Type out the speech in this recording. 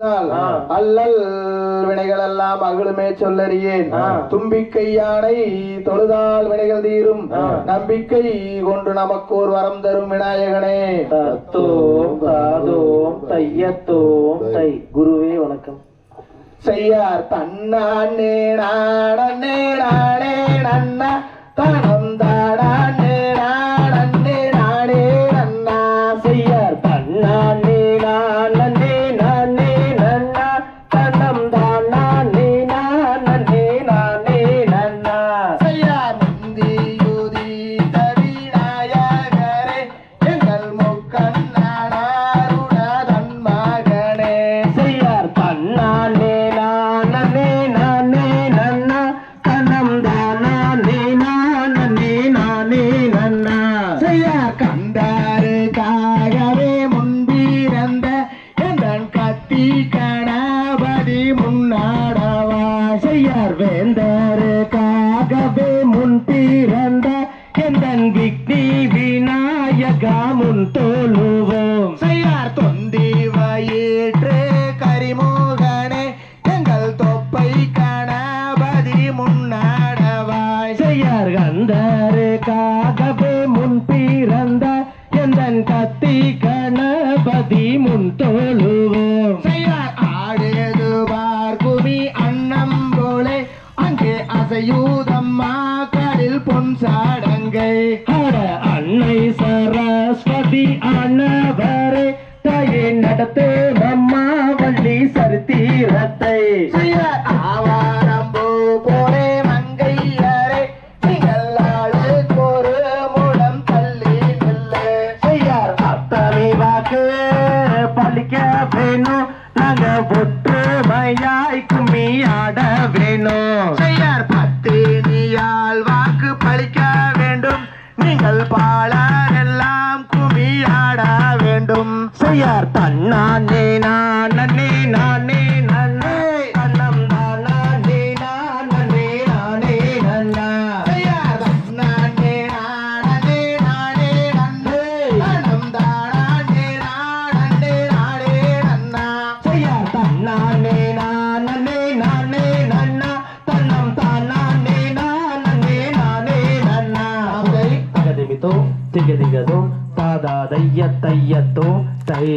அல்லல் வினைகள் எல்லாம் அகலுமே சொல்லறியேன். தும்பிக்கை யானை தொழுதால் வினைகள் தீரும். நம்பிக்கை கொண்டு நமக்கு ஒரு வரம் தரும் விநாயகனே. தத்தோம் தாதோம் தையத்தோம் தை. குருவே வணக்கம். செய்யார் தன்னானே நாடனே நானே செய்யார் வேந்தருக்காகவே முன் பிறந்த எந்தன் விக்னி விநாயகா முன் தோழுவோம் செய்யார் தொந்தி வயிற்று கரிமோகனே எங்கள் தொப்பை கணபதி முன்னாடவாய். செய்யார் கந்தருக்காகவே அசையூதம்மா கடல் பொன் சாடங்கை அன்னை சரஸ்வதி அனவரே தாயே நடத்து அம்மா வள்ளி சரித்திரத்தை ஆவாரம்பூ போலே மங்கையரே நீங்கள் ஆளுக்கொரு முடம் தள்ளி நில்லு. அத்தனை வாக்கு பழிக்க வேணும் நாங்க ஒற்றுமையாய் கும்மி ஆட வேணும். செய்யார் தன்னானே நானே நானே. நன்னே அன்னம் தானே நானே நானே. நன்னா செய்யார் தன்னானே நானே நானே. நன்னே தனம் தானே நானே நானே. நன்னா செய்யார் தன்னானே நானே நானே. நன்னா தன்னம் தானே நானே நானே. நன்னா திகதிகதோ தாதா தைய தையத்தோ தை